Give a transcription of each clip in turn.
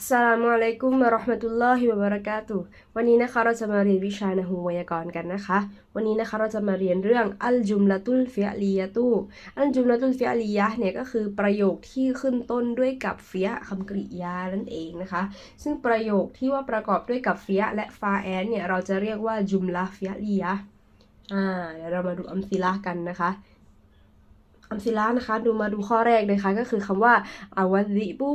อัสสลามอะลัยกุมวะราะห์มะตุลลอฮิวะบะเราะกาตุวันนี้นะคะเราจะมาเรียนวิชานะฮูไวยากรณ์กันนะคะ วันนี้นะคะเราจะมาเรียนเรื่องอัลจุมละตุลฟิอลียะตุอัลจุมละตุลฟิอลียะเนี่ยก็คือประโยคที่ขึ้นต้นด้วยกับฟิยะคำกริยานั่นเองนะคะ ซึ่งประโยคที่ว่าประกอบด้วยกับฟิยะและฟาแอนเนี่ยเราจะเรียกว่าจุมละฟิอลียะอ่าเดี๋ยวเรามาดูอัมซิละกันนะคะอัมซิละนะคะ ดูมาดูข้อแรกเลยค่ะก็คือคำว่าอาวะซิบุ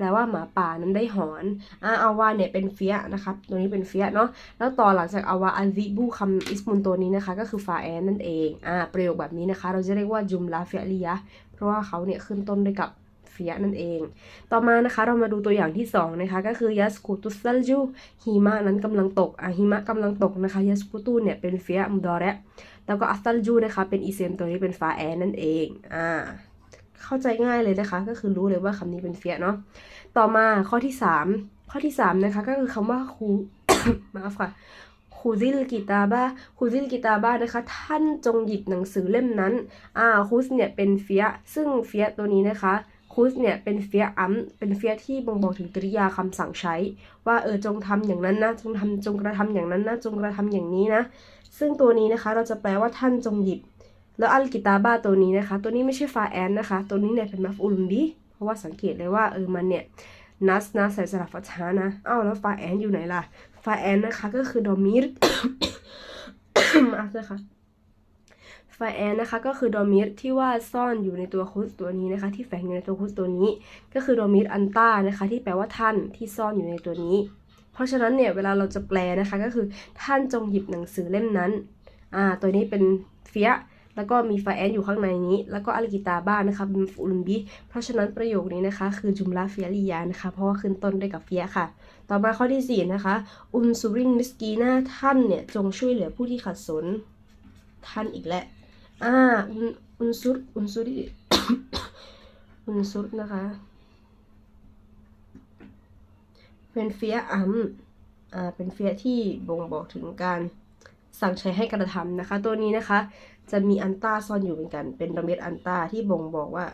แปลว่าหมาป่านั้นได้หอนอาอาวาเนี่ยเป็นเฟียนะครับ ตัวนี้เป็นเฟียเนาะ แล้วต่อหลังจากอาวาอันซิบุคำอิสมุนตัวนี้นะคะ ก็คือฟาแอนนั่นเอง อ่า ประโยคแบบนี้นะคะ เราจะเรียกว่าจุมลาเฟียลียะ เพราะว่าเขาเนี่ยขึ้นต้นด้วยกับเฟียนั่นเอง ต่อมานะคะเรามาดูตัวอย่างที่สองนะคะก็คือยัสกุตุซัลจูหิมะนั้นกำลังตกอะหิมะกำลังตกนะคะยัสกุตุเนี่ยเป็นเฟียมุดอระแล้วก็อัสซัลจูนะคะเป็นอีเซมตัวนี้เป็นฟาแอนนั่นเอง อ่า เข้าใจง่ายเลยนะคะ ก็คือรู้เลยว่าคำนี้เป็นเฟียเนาะต่อมาข้อที่สามข้อที่สามนะคะก็คือคำว่าคูมาฟค่ะคูซิลกิตาบ้าคูซิลกิตาบ้านะคะ ท่านจงหยิบหนังสือเล่มนั้นอ่าคูสเนี่ยเป็นเฟียซึ่งเฟียตัวนี้นะคะคูสเนี่ยเป็นเฟียอัมเป็นเฟียที่บ่งบอกถึงกริยาคำสั่งใช้ ว่าเออจงทำอย่างนั้นนะจงทำจงกระทำอย่างนั้นนะจงกระทำอย่างนี้นะ ซึ่งตัวนี้นะคะเราจะแปลว่าท่านจงหยิบ แล้วอัลกิตาบ้าตัวนี้นะคะ ตัวนี้ไม่ใช่ฟาแอนนะคะ ตัวนี้เนี่ยเป็นมัฟอุลมบีเพราะว่าสังเกตเลยว่าเออมันเนี่ยนัสนะใส่สลับฟัชานะอ้าวแล้วฟาแอนอยู่ไหนล่ะฟาแอนนะคะก็คือดอมิรมาเลยค่ะฟาแอนนะคะก็คือดอมิรที่ว่าซ่อนอยู่ในตัวคุสตัวนี้นะคะ ที่แฝงอยู่ในตัวคุสตัวนี้ ก็คือดอมิรอันต้านะคะ ที่แปลว่าท่านที่ซ่อนอยู่ในตัวนี้ เพราะฉะนั้นเนี่ยเวลาเราจะแปลนะคะก็คือท่านจงหยิบหนังสือเล่มนั้นอ่าตัวนี้เป็นเฟีย แล้วก็มีฟาแอนอยู่ข้างในนี้ แล้วก็อัลกิตาบ้านนะคะเป็นฟูลุนบีเพราะฉะนั้นประโยคนี้นะคะ คือจุมลาเฟียลียานะคะ เพราะว่าขึ้นต้นด้วยกับเฟียค่ะ ต่อมาข้อที่สี่นะคะอุนซูรินมิสกีนาท่านเนี่ยจงช่วยเหลือผู้ที่ขัดสนท่านอีกแล้วอ่าอุนอุนซุรอุนซุริอุนซุรนะคะเป็นเฟียอัมอ่าเป็นเฟียที่บ่งบอกถึงการ สั่งใช้ให้กระทำนะคะ ตัวนี้นะคะ จะมีอันต้าซ่อนอยู่เหมือนกัน เป็นระเม็ดอันต้าที่บ่งบอกว่า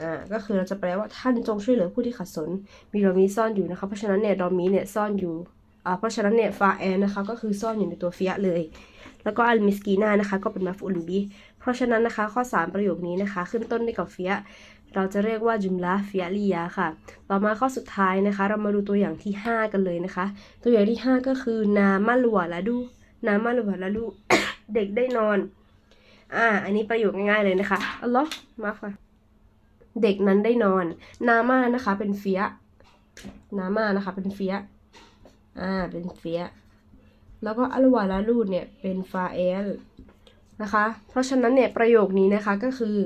อ่าก็คือเราจะแปลว่าท่านจงช่วยเหลือผู้ที่ขัดสน มีดอมีซ่อนอยู่นะคะ เพราะฉะนั้นเนี่ยดอมีเนี่ยซ่อนอยู่อ่าเพราะฉะนั้นเนี่ยฟาแอนนะคะ ก็คือซ่อนอยู่ในตัวเฟียเลย แล้วก็อัลมิสกีนานะคะ ก็เป็นมาฟูลบีเพราะฉะนั้นนะคะ ข้อ 3 ประโยคนี้นะคะ ขึ้นต้นด้วยกับเฟียเราจะเรียกว่าจุมลาเฟียลียาค่ะ ต่อมาข้อสุดท้ายนะคะ เรามาดูตัวอย่างที่ 5 กันเลยนะคะ ตัวอย่างที่ 5 ก็คือนามาลัวละดู นามาลวละดูเด็กได้นอน อ่า อันนี้ประโยคง่ายๆเลยนะคะอัลลอฮ์มาค่ะ เด็กนั้นได้นอน นามานะคะ เป็นเฟียนามานะคะ เป็นเฟียอ่า เป็นเฟียแล้วก็อัลวาลาลูดเนี่ยเป็นฟาเอลนะคะ เพราะฉะนั้นเนี่ยประโยคนี้นะคะก็คือ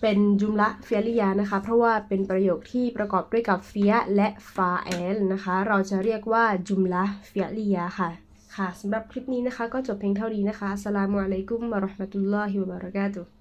เป็นจุมละเฟียลิยานะคะ เพราะว่าเป็นประโยคที่ประกอบด้วยกับเฟียและฟาเอลนะคะ เราจะเรียกว่าจุมละเฟียลิยาค่ะ ค่ะสำหรับคลิปนี้นะคะ ก็จบเพียงเท่านี้นะคะสลามุอะลัยกุมมะราะห์มะตุลลอฮิวะบะเราะกาตุฮ์